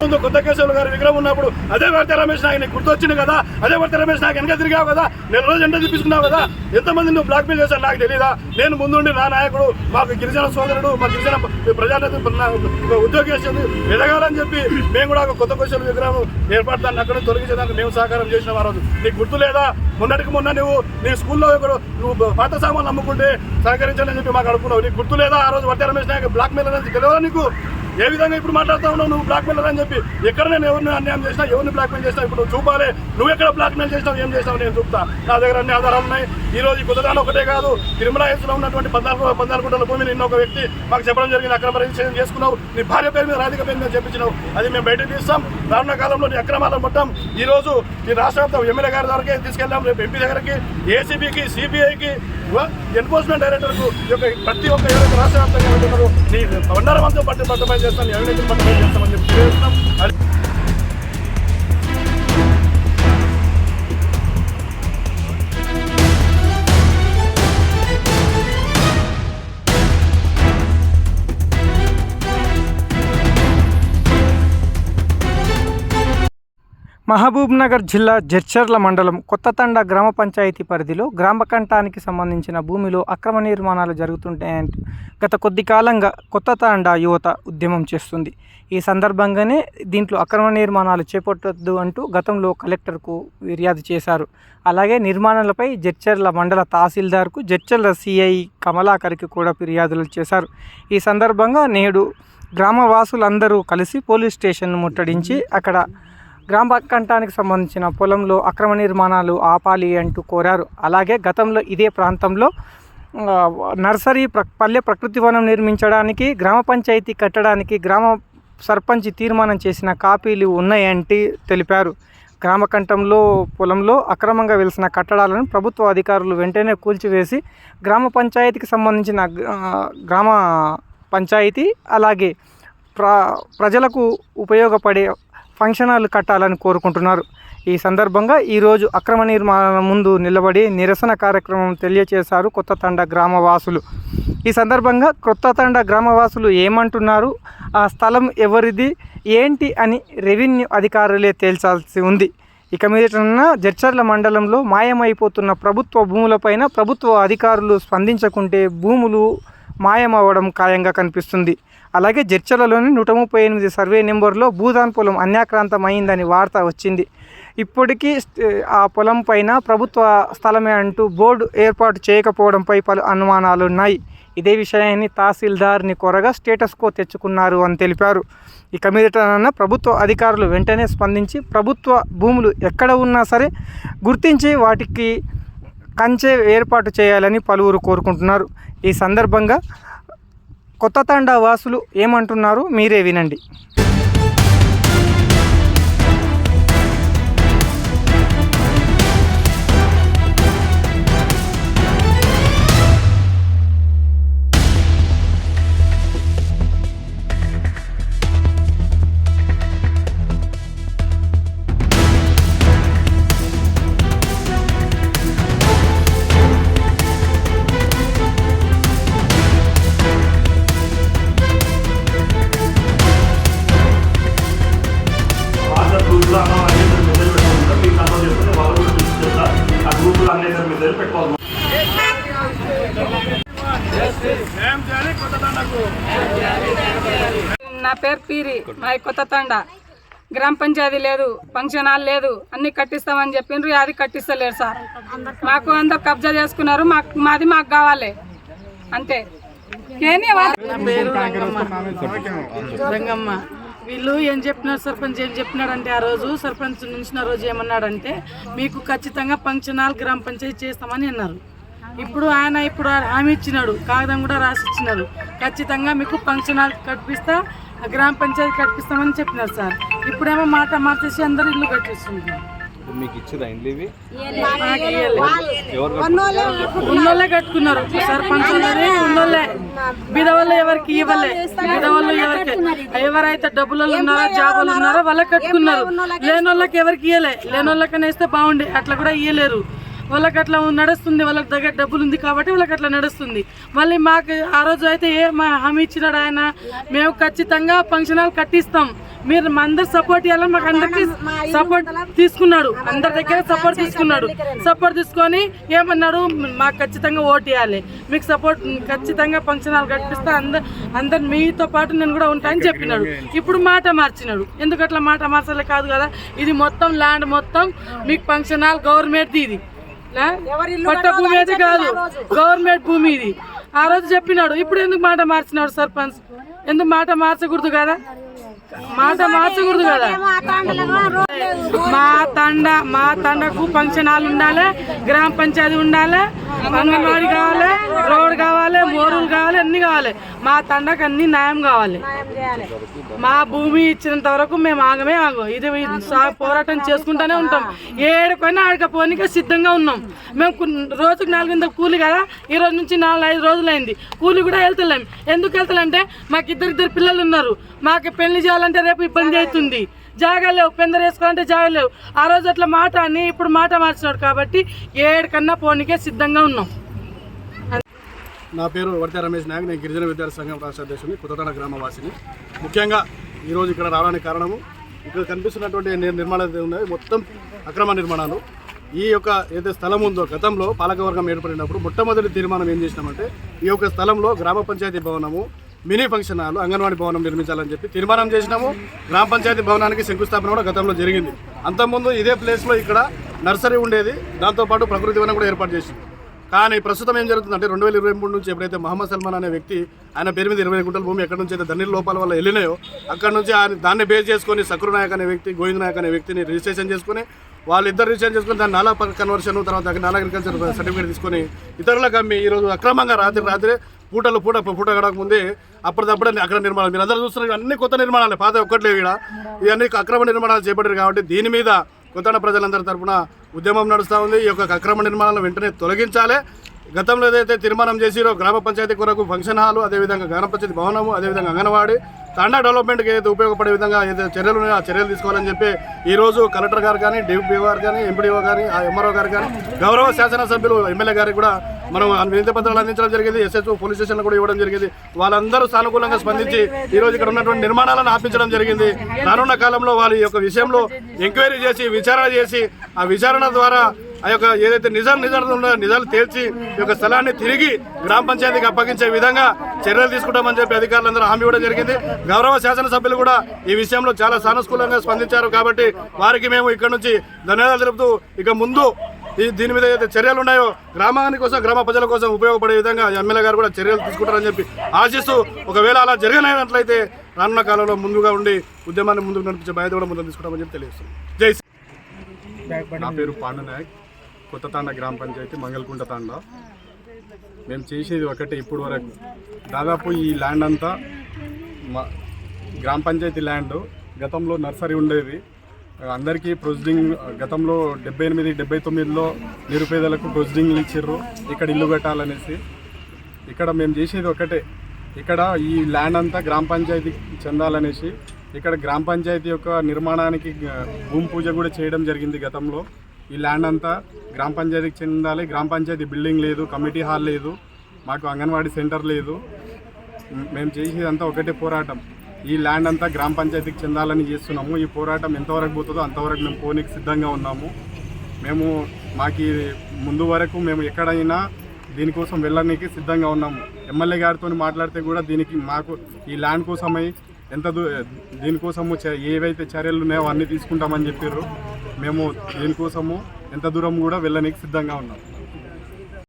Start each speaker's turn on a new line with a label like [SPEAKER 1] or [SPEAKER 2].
[SPEAKER 1] ముందు కొత్త కేశవులు గారి విగ్రహం ఉన్నప్పుడు అదే వర్త రమేష్ నాయక్ నీకు గుర్తొచ్చింది కదా? అదే వర్త రమేష్ నాయక్ వెనక తిరిగావు కదా? నేను రోజు ఎండ తీసుకున్నావు కదా? ఎంతమంది నువ్వు బ్లాక్ మెయిల్ చేశారు నాకు తెలియదా నేను ముందుండి నా నాయకుడు మాకు గిరిజన సోదరుడు మా గిరిజన ప్రజానేత ఉద్యోగి ఎదగాలని చెప్పి మేము కూడా ఒక కొత్త కేశవుల విగ్రహం ఏర్పడతాను అక్కడ తొలగించడానికి మేము సహకారం చేసిన వారు నీకు గుర్తు లేదా? మొన్నటికి మొన్న నువ్వు నీ స్కూల్లో ఒకడు నువ్వు పాత సామాన్లు అమ్ముకుంటే సహకరించాలని చెప్పి మాకు అడుగుతున్నావు. నీకు గుర్తు లేదా? ఆ రోజు వర్త రమేష్ నాయక్ బ్లాక్మెయిల్ అనేది తెలియదా నీకు? ఏ విధంగా ఇప్పుడు మాట్లాడుతా ఉన్నావు? నువ్వు బ్లాక్మెయిల్ అని చెప్పి ఎక్కడ నేను ఎవరిని అన్యాయం చేసినా ఎవరిని బ్లాక్మెయిల్ చేసినా ఇప్పుడు నువ్వు చూపాలి. నువ్వు ఎక్కడ బ్లాక్మెయిల్ చేసినావు ఏం చేసినావు నేను చూపుతా. నా దగ్గర అన్ని ఆధారాలు ఉన్నాయి. ఈ రోజు కుదరాలు ఒకటే కాదు తిరుమల ఉన్నటువంటి పద్నాలుగు పద్నాలుగు గుంటల భూమిని నిన్న ఒక వ్యక్తి మాకు చెప్పడం జరిగింది అక్రమ రిజిస్ట్రేషన్ చేసుకున్నావు. నీ భార్య పేరు మీద రాధిక పేరు మీద చెప్పించినావు. అది మేము బయటకు తీస్తాం. రానున్న కాలంలో నీ అక్రమాలను మొత్తం ఈ రోజు ఈ రాష్ట్ర వ్యాప్తం ఎమ్మెల్యే గారి దగ్గరికి తీసుకెళ్దాం రేపు ఎంపీ దగ్గరికి ఏసీబీకి సిబిఐకి ఎన్ఫోర్స్మెంట్ డైరెక్టర్కు ఈ యొక్క ప్రతి ఒక్క రాష్ట్ర వ్యాప్తంగా నీ బండారం అంతా పట్టు పట్టుపై చేస్తాను నీ అవినీతిని చేస్తామని చెప్పి తెలియజేస్తున్నాం
[SPEAKER 2] మహబూబ్నగర్ జిల్లా జడ్చర్ల మండలం కొత్తతండ గ్రామ పంచాయతీ పరిధిలో గ్రామకంఠానికి సంబంధించిన భూమిలో అక్రమ నిర్మాణాలు జరుగుతుంటాయంటూ గత కొద్ది కాలంగా కొత్తతండ యువత ఉద్యమం చేస్తుంది. ఈ సందర్భంగానే దీంట్లో అక్రమ నిర్మాణాలు చేపట్టొద్దు అంటూ గతంలో కలెక్టర్కు ఫిర్యాదు చేశారు. అలాగే నిర్మాణాలపై జడ్చర్ల మండల తహసీల్దార్కు జడ్చర్ల సిఐ కమలాకర్కి కూడా ఫిర్యాదులు చేశారు. ఈ సందర్భంగా నేడు గ్రామవాసులందరూ కలిసి పోలీస్ స్టేషన్ ముట్టడించి అక్కడ గ్రామ కంఠానికి సంబంధించిన పొలంలో అక్రమ నిర్మాణాలు ఆపాలి అంటూ కోరారు. అలాగే గతంలో ఇదే ప్రాంతంలో నర్సరీ ప్ర పల్లె ప్రకృతి వనం నిర్మించడానికి గ్రామ పంచాయతీ కట్టడానికి గ్రామ సర్పంచ్ తీర్మానం చేసిన కాపీలు ఉన్నాయంటే తెలిపారు. గ్రామకంఠంలో పొలంలో అక్రమంగా వెలిసిన కట్టడాలను ప్రభుత్వ అధికారులు వెంటనే కూల్చివేసి గ్రామ పంచాయతీకి సంబంధించిన గ్రామ పంచాయతీ అలాగే ప్ర ప్రజలకు ఉపయోగపడే ఫంక్షన్ హాల్ కట్టాలని కోరుకుంటున్నారు. ఈ సందర్భంగా ఈరోజు అక్రమ నిర్మాణం ముందు నిలబడి నిరసన కార్యక్రమం తెలియజేశారు కొత్త తండ గ్రామవాసులు. ఈ సందర్భంగా కొత్త తండ గ్రామవాసులు ఏమంటున్నారు? ఆ స్థలం ఎవరిది? ఏంటి అని రెవెన్యూ అధికారులే తేల్చాల్సి ఉంది. ఇక మీదట జడ్చర్ల మండలంలో మాయమైపోతున్న ప్రభుత్వ భూములపైన ప్రభుత్వ అధికారులు స్పందించకుంటే భూములు మాయమవ్వడం ఖాయంగా కనిపిస్తుంది. అలాగే జడ్చర్లలోని నూట ముప్పై ఎనిమిది సర్వే నెంబర్లో భూదాన్ పొలం అన్యాక్రాంతమైందని వార్త వచ్చింది. ఇప్పటికీ ఆ పొలం పైన ప్రభుత్వ స్థలమే అంటూ బోర్డు ఏర్పాటు చేయకపోవడంపై పలు అనుమానాలు ఉన్నాయి. ఇదే విషయాన్ని తహసీల్దార్ని కొరగా స్టేటస్ కో తెచ్చుకున్నారు అని తెలిపారు. ఇక మీదట ప్రభుత్వ అధికారులు వెంటనే స్పందించి ప్రభుత్వ భూములు ఎక్కడ ఉన్నా సరే గుర్తించి వాటికి కంచె ఏర్పాటు చేయాలని పలువురు కోరుకుంటున్నారు. ఈ సందర్భంగా కొత్త తండా వాసులు ఏమంటున్నారు మీరే వినండి.
[SPEAKER 3] నా పేరు పీరి. మా కొత్త తండ. గ్రామ పంచాయతీ లేదు ఫంక్షన్ హాల్ లేదు అన్ని కట్టిస్తామని చెప్పిండ్రు అది కట్టిస్తలేరు సార్. మాకు అందరు కబ్జా చేసుకున్నారు మాకు మాది మాకు కావాలి. అంతే.
[SPEAKER 4] నా పేరు రంగమ్మ. రంగమ్మ. వీళ్ళు ఏం చెప్పినారు? సర్పంచ్ ఏం చెప్పినాడంటే ఆ రోజు సర్పంచ్ నిలిచిన రోజు ఏమన్నాడంటే మీకు ఖచ్చితంగా ఫంక్షన్ హాల్ గ్రామ పంచాయతీ చేస్తామని అన్నారు. ఇప్పుడు ఆయన ఇప్పుడు హామీ ఇచ్చినాడు కాగితం కూడా రాసి ఇచ్చినాడు. ఖచ్చితంగా మీకు ఫంక్షన్ హాల్ కట్టిస్తా ఆ గ్రామ పంచాయతీ కట్టిస్తామని చెప్పినారు సార్. ఇప్పుడేమో మాట మార్చేసి అందరు ఇల్లు కట్టిస్తున్నారు.
[SPEAKER 5] మీకు
[SPEAKER 4] ఉన్నోళ్ళే కట్టుకున్నారు. సర్పంచ్ ఉన్నోళ్ళే. బిదవాళ్ళు ఎవరికి ఇవ్వలే. బిదవాళ్ళు ఎవరికి? ఎవరైతే డబ్బులు ఉన్నారో జాబులు ఉన్నారో వాళ్ళకి కట్టుకున్నారు. లేనోళ్ళకి ఎవరికి ఇవ్వలే లేనోళ్ళకనే ఇస్తే బాగుండే. అట్లా కూడా ఇవ్వలేరు వాళ్ళకి అట్లా నడుస్తుంది వాళ్ళకి దగ్గర డబ్బులు ఉంది కాబట్టి వాళ్ళకి అట్లా నడుస్తుంది. మళ్ళీ మాకు ఆ రోజు అయితే ఏ మా హామీ ఇచ్చినాడు ఆయన? మేము ఖచ్చితంగా ఫంక్షన్ హాల్ కట్టిస్తాం. మీరు మా అందరు సపోర్ట్ ఇవ్వాలని మాకు అందరికి సపోర్ట్ తీసుకున్నాడు. అందరి దగ్గర సపోర్ట్ తీసుకున్నాడు. సపోర్ట్ తీసుకొని ఏమన్నాడు? మాకు ఖచ్చితంగా ఓటు ఇవ్వాలి. మీకు సపోర్ట్ ఖచ్చితంగా ఫంక్షన్ హాల్ కట్టిస్తే అందరు అందరు మీతో పాటు నేను కూడా ఉంటా అని చెప్పినాడు. ఇప్పుడు మాట మార్చినాడు. ఎందుకు అట్లా మాట మార్చలే? కాదు కదా. ఇది మొత్తం ల్యాండ్ మొత్తం మీకు ఫంక్షన్ హాల్ గవర్నమెంట్ ఇది? పట్ట భూమి అయితే కాదు గవర్నమెంట్ భూమి ఇది. ఆ రోజు చెప్పినాడు ఇప్పుడు ఎందుకు మాట మార్చినాడు సర్పంచ్? ఎందుకు మాట మార్చకూడదు కదా? మాట మార్చకూడదు కదా. మా తండ మా తండకు ఫంక్షన్ హాల్ ఉండాలి గ్రామ పంచాయతీ ఉండాలి అంగన్వాడీ కావాలి రోడ్ కావాలి మోరులు కావాలి అన్ని కావాలి. మా తండకు అన్ని న్యాయం కావాలి. మా భూమి ఇచ్చినంత వరకు మేము ఆగమే ఆగం. ఇది పోరాటం చేసుకుంటూనే ఉంటాం. ఏడుకైనా ఆడకపోనికే సిద్ధంగా ఉన్నాం. మేము రోజుకు నాలుగు వందల కూలి కదా. ఈ రోజు నుంచి నాలుగు ఐదు రోజులైంది. కూలి కూడా వెళ్తలేం. ఎందుకు వెళ్తలంటే మాకు ఇద్దరు ఇద్దరు పిల్లలు ఉన్నారు. మాకు పెళ్ళి చేయాలంటే రేపు ఇబ్బంది అవుతుంది. జాగా లేవు పెందరు వేసుకోవాలంటే జాగా లేవు ఆ రోజు అట్లా మాట అని ఇప్పుడు మాట మార్చినాడు కాబట్టి ఏడుకన్నా పోనీకే సిద్ధంగా ఉన్నాం.
[SPEAKER 1] నా పేరు వర్త రమేష్ నాయక్ నేను గిరిజన విద్యార్థి సంఘం రాష్ట్ర అధ్యక్షుని కొత్తతాడ గ్రామవాసిని. ముఖ్యంగా ఈరోజు ఇక్కడ రావడానికి కారణము ఇక్కడ కనిపిస్తున్నటువంటి నిర్మాణాలు ఉన్నాయి మొత్తం అక్రమ నిర్మాణాలు. ఈ యొక్క ఏదైతే స్థలం ఉందో గతంలో పాలకవర్గం ఏర్పడినప్పుడు మొట్టమొదటి తీర్మానం ఏం చేసినామంటే ఈ యొక్క స్థలంలో గ్రామ పంచాయతీ భవనము మినీ ఫంక్షన్ హాల్ అంగన్వాడీ భవనం నిర్మించాలని చెప్పి తీర్మానం చేసినాము. గ్రామ పంచాయతీ భవనానికి శంకుస్థాపన కూడా గతంలో జరిగింది. అంతకుముందు ఇదే ప్లేస్లో ఇక్కడ నర్సరీ ఉండేది. దాంతోపాటు ప్రకృతి వనం కూడా ఏర్పాటు చేసింది. కానీ ప్రస్తుతం ఏం జరుగుతుందంటే రెండు వేల ఇరవై మూడు నుంచి ఎప్పుడైతే మహమ్మద్ సల్మాన్ అనే వ్యక్తి ఆయన పేరు మీద ఇరవై గుంటల భూమి ఎక్కడి నుంచి అయితే ధనిల లోపాల వల్ల వెళ్ళినాయో అక్కడ నుంచి ఆయన దాన్ని బేస్ చేసుకొని సక్రు నాయక్ అనే వ్యక్తి గోవింద్ నాయక్ అనే వ్యక్తిని రిజిస్ట్రేషన్ చేసుకుని వాళ్ళిద్దరు రిజిస్ట్రేషన్ చేసుకుని దాన్ని నాలా కన్వర్షన్ తర్వాత నాలా అగ్రికల్చర్ సర్టిఫికేట్ తీసుకొని ఇతరులకు అమ్మి ఈరోజు అక్రమంగా రాత్రి రాత్రి పూటలు పూట పూట గడకముందే అప్పటిదప్పుడే అక్కడ నిర్మాణాలు. మీరు అందరూ చూస్తున్నారు అన్ని కొత్త నిర్మాణాలు పాత ఒక్కట్లేవు ఇక్కడ ఇవన్నీ అక్రమ నిర్మాణాలు చేపట్టారు కాబట్టి దీని మీద కొత్త ప్రజలందరి తరపున ఉద్యమం నడుస్తూ ఉంది. ఈ యొక్క అక్రమ నిర్మాణాలను వెంటనే తొలగించాలి. గతంలో ఏదైతే తీర్మానం చేసిరో గ్రామ పంచాయతీ కొరకు ఫంక్షన్ హాలు అదేవిధంగా గ్రామ పంచాయతీ భవనము అదేవిధంగా అంగన్వాడీ తండా డెవలప్మెంట్కి ఏదైతే ఉపయోగపడే విధంగా ఏదైతే చర్యలు ఉన్నాయో ఆ చర్యలు తీసుకోవాలని చెప్పి ఈరోజు కలెక్టర్ గారు కానీ డిప్యూటీ గారు కానీ ఎంపీడీఓ గారు ఆ ఎంఆర్ఓ గారు కానీ గౌరవ శాసనసభ్యులు ఎమ్మెల్యే గారికి కూడా మనం వినతి పత్రాలు అందించడం జరిగింది. ఎస్ఎస్ఓ పోలీస్ స్టేషన్లో కూడా ఇవ్వడం జరిగింది. వాళ్ళందరూ సానుకూలంగా స్పందించి ఈరోజు ఇక్కడ ఉన్నటువంటి నిర్మాణాలను ఆపించడం జరిగింది. రానున్న కాలంలో వాళ్ళ యొక్క విషయంలో ఎంక్వైరీ చేసి విచారణ చేసి ఆ విచారణ ద్వారా ఆ యొక్క ఏదైతే నిజాలు నిజాలు ఉన్నాయో నిజాలు తేల్చి ఈ యొక్క స్థలాన్ని తిరిగి గ్రామ పంచాయతీకి అప్పగించే విధంగా చర్యలు తీసుకుంటామని చెప్పి అధికారులందరూ హామీ ఇవ్వడం జరిగింది. గౌరవ శాసనసభ్యులు కూడా ఈ విషయంలో చాలా సానుకూలంగా స్పందించారు కాబట్టి వారికి మేము ఇక్కడ నుంచి ధన్యవాదాలు తెలుపుతూ ఇక ముందు ఈ దీని మీద ఏదైతే చర్యలు ఉన్నాయో గ్రామాని కోసం గ్రామ ప్రజల కోసం ఉపయోగపడే విధంగా ఎమ్మెల్యే గారు కూడా చర్యలు తీసుకుంటారని చెప్పి ఆశిస్తూ ఒకవేళ అలా జరగనట్లయితే రానున్న కాలంలో ముందుగా ఉండి ఉద్యమాన్ని ముందుకు నడిపించే బాధ్యత కూడా ముందు తీసుకుంటామని చెప్పి తెలియజేస్తుంది జై శ్రీ-
[SPEAKER 5] నా పేరు పాండు నాయక్ కొత్త తాండ గ్రామ పంచాయతీ మంగళకుంట తాండ. మేము చేసేది ఒకటే ఇప్పుడు వరకు. దాదాపు ఈ ల్యాండ్ అంతా మా గ్రామ పంచాయతీ ల్యాండ్ గతంలో నర్సరీ ఉండేది. అందరికీ ప్రొసీడింగ్ గతంలో డెబ్బై ఎనిమిది డెబ్బై తొమ్మిదిలో నిరుపేదలకు ప్రొసీడింగ్లు ఇచ్చిర్రు. ఇక్కడ ఇల్లు కట్టాలనేసి. ఇక్కడ మేము చేసేది ఒకటే. ఇక్కడ ఈ ల్యాండ్ అంతా గ్రామ పంచాయతీకి చెందాలనేసి. ఇక్కడ గ్రామ పంచాయతీ యొక్క నిర్మాణానికి భూమి పూజ కూడా చేయడం జరిగింది గతంలో. ఈ ల్యాండ్ అంతా గ్రామ పంచాయతీకి చెందాలి. గ్రామ పంచాయతీ బిల్డింగ్ లేదు కమిటీ హాల్ లేదు మాకు అంగన్వాడీ సెంటర్ లేదు. మేము చేసేదంతా ఒకటే పోరాటం. ఈ ల్యాండ్ అంతా గ్రామ పంచాయతీకి చెందాలని చేస్తున్నాము. ఈ పోరాటం ఎంతవరకు పోతుందో అంతవరకు మేము పోనీకి సిద్ధంగా ఉన్నాము. మేము మాకు ముందు వరకు మేము ఎక్కడైనా దీనికోసం వెళ్ళడానికి సిద్ధంగా ఉన్నాము. ఎమ్మెల్యే గారితో మాట్లాడితే కూడా దీనికి మాకు ఈ ల్యాండ్ కోసమై ఎంత దూ దీనికోసము చ- ఏవైతే చర్యలు ఉన్నాయో అన్నీ తీసుకుంటామని చెప్పారు మేము దీనికోసము ఎంత దూరం కూడా వెళ్ళనీకి సిద్ధంగా ఉన్నాం.